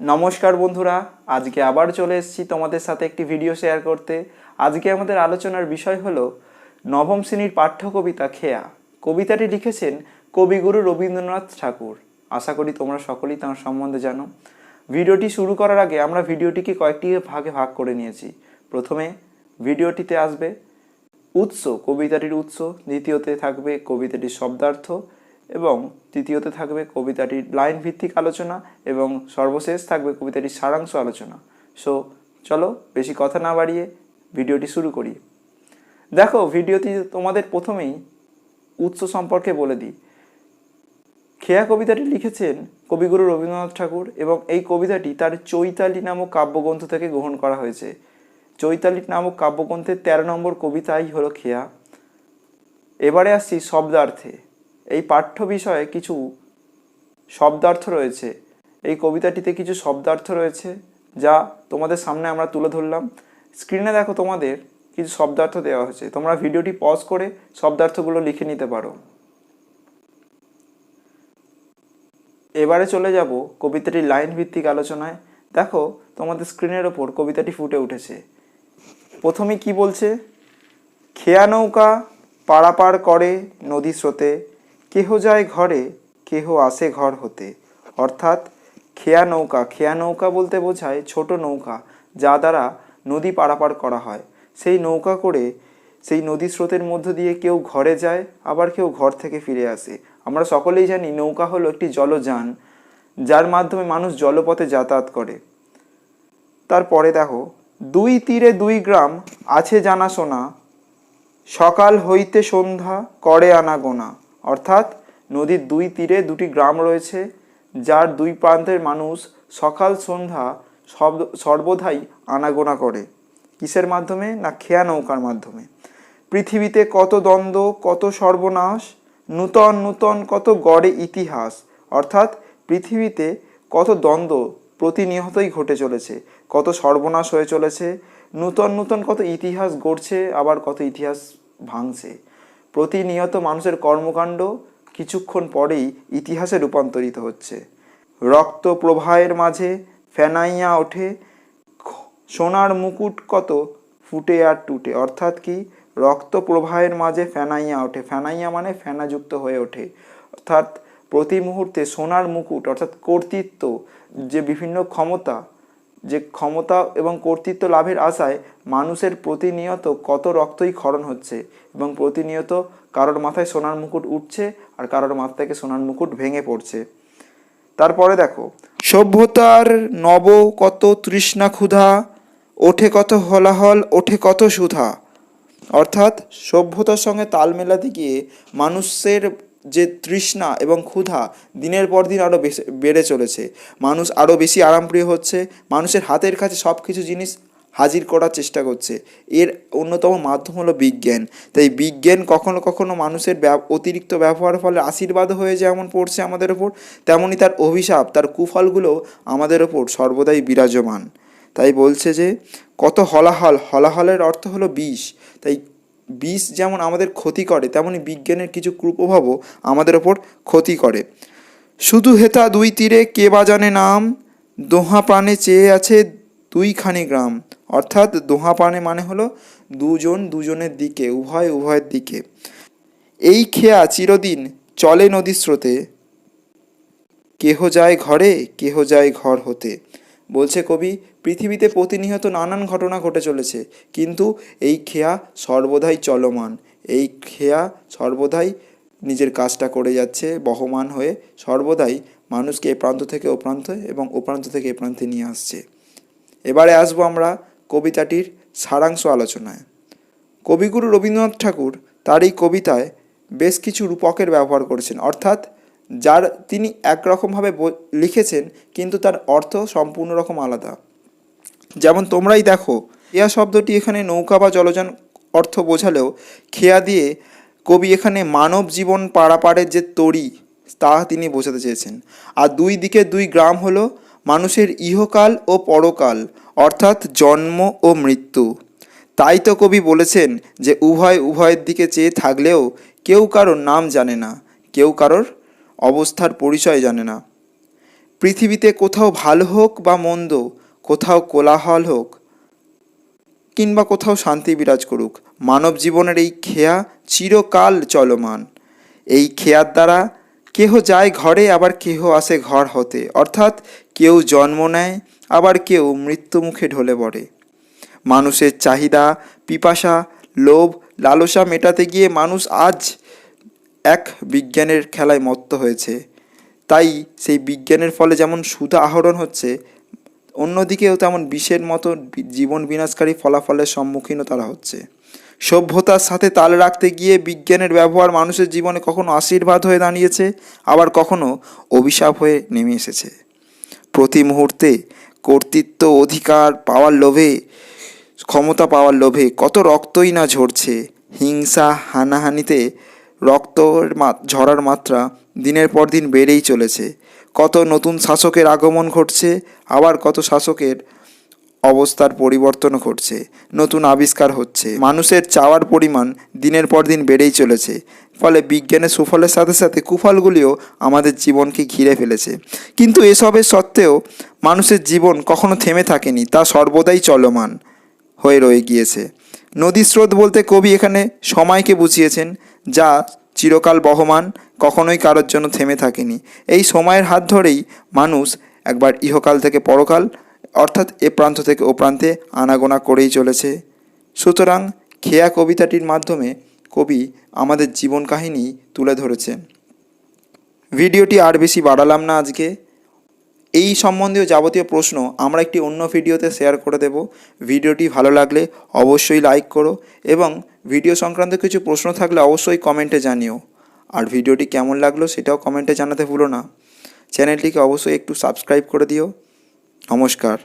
নমস্কার বন্ধুরা, আজকে আবার চলে এসেছি তোমাদের সাথে একটি ভিডিও শেয়ার করতে। আজকে আমাদের আলোচনার বিষয় হলো নবম শ্রেণির পাঠ্য কবিতা খেয়া। কবিতাটি লিখেছেন কবিগুরু রবীন্দ্রনাথ ঠাকুর। আশা করি তোমরা সকলেই তাঁর সম্বন্ধে জানো। ভিডিওটি শুরু করার আগে আমরা ভিডিওটিকে কয়েকটি ভাগে ভাগ করে নিয়েছি। প্রথমে ভিডিওটিতে আসবে, উৎস, কবিতাটির উৎস। দ্বিতীয়তে থাকবে কবিতাটির শব্দার্থ। এবং তৃতীয়তে থাকবে কবিতাটির লাইন ভিত্তিক আলোচনা এবং সর্বশেষ থাকবে কবিতাটির সারাংশ আলোচনা। সো চলো বেশি কথা না বাড়িয়ে ভিডিওটি শুরু করি। দেখো, ভিডিওটি তোমাদের প্রথমেই উৎস সম্পর্কে বলে দিই। খেয়া কবিতাটি লিখেছেন কবিগুরু রবীন্দ্রনাথ ঠাকুর এবং এই কবিতাটি তার চৈতালি নামক কাব্যগ্রন্থ থেকে গ্রহণ করা হয়েছে। চৈতালি নামক কাব্যগ্রন্থের তেরো নম্বর কবিতাই হলো খেয়া। এবারে আসছি শব্দার্থে। এই পাঠ্য বিষয়ে কিছু শব্দার্থ রয়েছে। এই কবিতাটিতে কিছু শব্দার্থ রয়েছে যা তোমাদের সামনে আমরা তুলে ধরলাম। স্ক্রিনে দেখো তোমাদের কিছু শব্দার্থ দেওয়া হয়েছে। তোমরা ভিডিওটি পজ করে শব্দার্থগুলো লিখে নিতে পারো। এবারে চলে যাব কবিতাটির লাইন ভিত্তিক আলোচনায়। দেখো তোমাদের স্ক্রিনের ওপর কবিতাটি ফুটে উঠেছে। প্রথমে কি বলছে? খেয়া নৌকা পারাপার করে নদী স্রোতে কেহ যায় ঘরে, কেহ আসে ঘর হতে। অর্থাৎ খেয়া নৌকা খেয়া নৌকা বলতে বোঝায় ছোট নৌকা, যা দ্বারা নদী পারাপার করা হয়। সেই নৌকা করে সেই নদী স্রোতের মধ্য দিয়ে কেউ ঘরে যায়, আবার কেউ ঘর থেকে ফিরে আসে। আমরা সকলেই জানি নৌকা হলো একটি জলযান, যার মাধ্যমে মানুষ জলপথে যাতায়াত করে। তারপরে দেখো, দুই তীরে দুই গ্রাম, আছে জানা জানাশোনা সকাল হইতে সন্ধ্যা, করে আনাগোনা অর্থাৎ নদীর দুই তীরে দুটি গ্রাম রয়েছে, যার দুই প্রান্তের মানুষ সকাল সন্ধ্যা সব সর্বদাই আনাগোনা করে। কিসের মাধ্যমে? না খেয়া নৌকার মাধ্যমে। পৃথিবীতে কত দ্বন্দ্ব, কত সর্বনাশ, নূতন নূতন কত গড়ে ইতিহাস, অর্থাৎ পৃথিবীতে কত দ্বন্দ্ব প্রতিনিয়তই ঘটে চলেছে, কত সর্বনাশ হয়ে চলেছে, নূতন নূতন কত ইতিহাস গড়ছে, আবার কত ইতিহাস ভাঙছে। প্রতিনিয়ত মানুষের কর্মকাণ্ড কিছুক্ষণ পরেই ইতিহাসে রূপান্তরিত হচ্ছে। রক্ত প্রবাহের মাঝে ফেনাইয়া ওঠে সোনার মুকুট কত ফুটে আর টুটে। অর্থাৎ কি, রক্ত প্রবাহের মাঝে ফেনাইয়া ওঠে। ফেনাইয়া মানে ফেনাযুক্ত হয়ে ওঠে। অর্থাৎ প্রতি মুহূর্তে সোনার মুকুট, অর্থাৎ কর্তৃত্ব, যে বিভিন্ন ক্ষমতা যে ক্ষমতা এবং কর্তৃত্ব লাভের আশায় মানুষের প্রতিনিয়ত কত রক্তই ক্ষরণ হচ্ছে এবং প্রতিনিয়ত কারোর মাথায় সোনার মুকুট উঠছে আর কারোর মাথা থেকে সোনার মুকুট ভেঙে পড়ছে। তারপরে দেখো, সভ্যতার নব কত তৃষ্ণা ক্ষুধা, ওঠে কত হলাহল, ওঠে কত সুধা। অর্থাৎ সভ্যতার সঙ্গে তাল মেলাতে গিয়ে মানুষের যে তৃষ্ণা এবং ক্ষুধা দিনের পর দিন আরও বেড়ে চলেছে। মানুষ আরও বেশি আরামপ্রিয় হচ্ছে। মানুষের হাতের কাছে সব কিছু জিনিস হাজির করার চেষ্টা করছে। এর অন্যতম মাধ্যম হলো বিজ্ঞান। তাই বিজ্ঞান কখনো কখনো মানুষের অতিরিক্ত ব্যবহারের ফলে আশীর্বাদ হয়ে যেমন পড়ছে আমাদের ওপর তেমনই তার অভিশাপ, তার কুফলগুলো আমাদের ওপর সর্বদাই বিরাজমান। তাই বলছে যে, কত হলাহল হলাহলের অর্থ হলো বিষ। তাই বিষ যেমন আমাদের ক্ষতি করে, তেমনি বিজ্ঞানের কিছু কুপ্রভাবও আমাদের ওপর ক্ষতি করে। শুধু হেতা দুই তীরে কে বাজানে নাম, দোহা প্রাণে চেয়ে আছে দুইখানি গ্রাম। অর্থাৎ দোহা প্রাণে মানে হলো দুজন দুজনের দিকে, উভয় উভয়ের দিকে। এই খেয়া চিরদিন চলে নদীর স্রোতে। কেহ যায় ঘরে, কেহ যায় ঘর হতে। বলছে কবি, পৃথিবীতে প্রতিনিয়ত নানান ঘটনা ঘটে চলেছে, কিন্তু এই খেয়া সর্বদাই চলমান। এই খেয়া সর্বদাই নিজের কাজটা করে যাচ্ছে, বহমান হয়ে সর্বদাই মানুষকে এ প্রান্ত থেকে ও প্রান্তে এবং ও প্রান্ত থেকে এ প্রান্তে নিয়ে আসছে। এবারে আসব আমরা কবিতাটির সারাংশ আলোচনায়। কবিগুরু রবীন্দ্রনাথ ঠাকুর তার এই কবিতায় বেশ কিছু রূপকের ব্যবহার করেছেন। অর্থাৎ যার তিনি একরকমভাবে লিখেছেন, কিন্তু তার অর্থ সম্পূর্ণ রকম আলাদা। যেমন তোমরাই দেখো, খেয়া শব্দটি এখানে নৌকা বা জলযান অর্থ বোঝালেও খেয়া দিয়ে কবি এখানে মানব জীবন পারাপারের যে তরি, তা তিনি বোঝাতে চেয়েছেন। আর দুই দিকে দুই গ্রাম হলো মানুষের ইহকাল ও পরকাল, অর্থাৎ জন্ম ও মৃত্যু। তাই তো কবি বলেছেন যে উভয় উভয়ের দিকে চেয়ে থাকলেও কেউ কারোর নাম জানে না, কেউ কারোর অবস্থার পরিচয় জানে না। পৃথিবীতে কোথাও ভালো হোক বা মন্দ, কোথাও কোলাহল হোক কিংবা কোথাও শান্তি বিরাজ করুক, মানব জীবনের এই খেয়া চিরকাল চলমান। এই খেয়ার দ্বারা কেহ যায় ঘরে, আবার কেহ আসে ঘর হতে। অর্থাৎ কেউ জন্ম নেয়, আবার কেউ মৃত্যু মুখে ঢলে পড়ে। মানুষের চাহিদা, পিপাসা, লোভ, লালসা মেটাতে গিয়ে মানুষ আজ এক বিজ্ঞানের খেলায় মত্ত হয়েছে। তাই সেই বিজ্ঞানের ফলে যেমন সুধা আহরণ হচ্ছে, অন্যদিকেও তেমন বিষের মতো জীবন বিনাশকারী ফলাফলের সম্মুখীনও তারা হচ্ছে। সভ্যতার সাথে তাল রাখতে গিয়ে বিজ্ঞানের ব্যবহার মানুষের জীবনে কখনো আশীর্বাদ হয়ে দাঁড়িয়েছে, আবার কখনো অভিশাপ হয়ে নেমে এসেছে। প্রতি মুহূর্তে কর্তৃত্ব, অধিকার পাওয়ার লোভে, ক্ষমতা পাওয়ার লোভে কত রক্তই না ঝরছে, হিংসা, হানাহানিতে রক্তের ঝরার মাত্রা দিনের পর দিন বেড়েই চলেছে। কত নতুন শাসকের আগমন ঘটছে, আবার কত শাসকের অবস্থার পরিবর্তনও ঘটছে, নতুন আবিষ্কার হচ্ছে। মানুষের চাওয়ার পরিমাণ দিনের পর দিন বেড়েই চলেছে, ফলে বিজ্ঞানের সুফলের সাথে সাথে কুফলগুলিও আমাদের জীবনকে ঘিরে ফেলেছে। কিন্তু এসবের সত্ত্বেও মানুষের জীবন কখনো থেমে থাকেনি, তা সর্বদাই চলমান হয়ে রয়ে গিয়েছে। নদীর স্রোত বলতে কবি এখানে সময়কে বুঝিয়েছেন যা চিরকাল বহমান, কখনোই কারোর জন্য থেমে থাকেনি। এই সময়ের হাত ধরেই মানুষ একবার ইহকাল থেকে পরকাল, অর্থাৎ এ প্রান্ত থেকে ও প্রান্তে আনাগোনা করেই চলেছে। সুতরাং খেয়া কবিতাটির মাধ্যমে কবি আমাদের জীবন কাহিনী তুলে ধরেছেন। ভিডিওটি আর বেশি বাড়ালাম না আজকে। এই সম্বন্ধীয় যাবতীয় প্রশ্ন আমরা একটি অন্য ভিডিওতে শেয়ার করে দেব। ভিডিওটি ভালো লাগলে অবশ্যই লাইক করো এবং ভিডিও সংক্রান্ত কিছু প্রশ্ন থাকলে অবশ্যই কমেন্টে জানিও। আর ভিডিওটি কেমন লাগল সেটাও কমেন্টে জানাতে ভুলো না। চ্যানেলটিকে অবশ্যই একটু সাবস্ক্রাইব করে দিও। নমস্কার।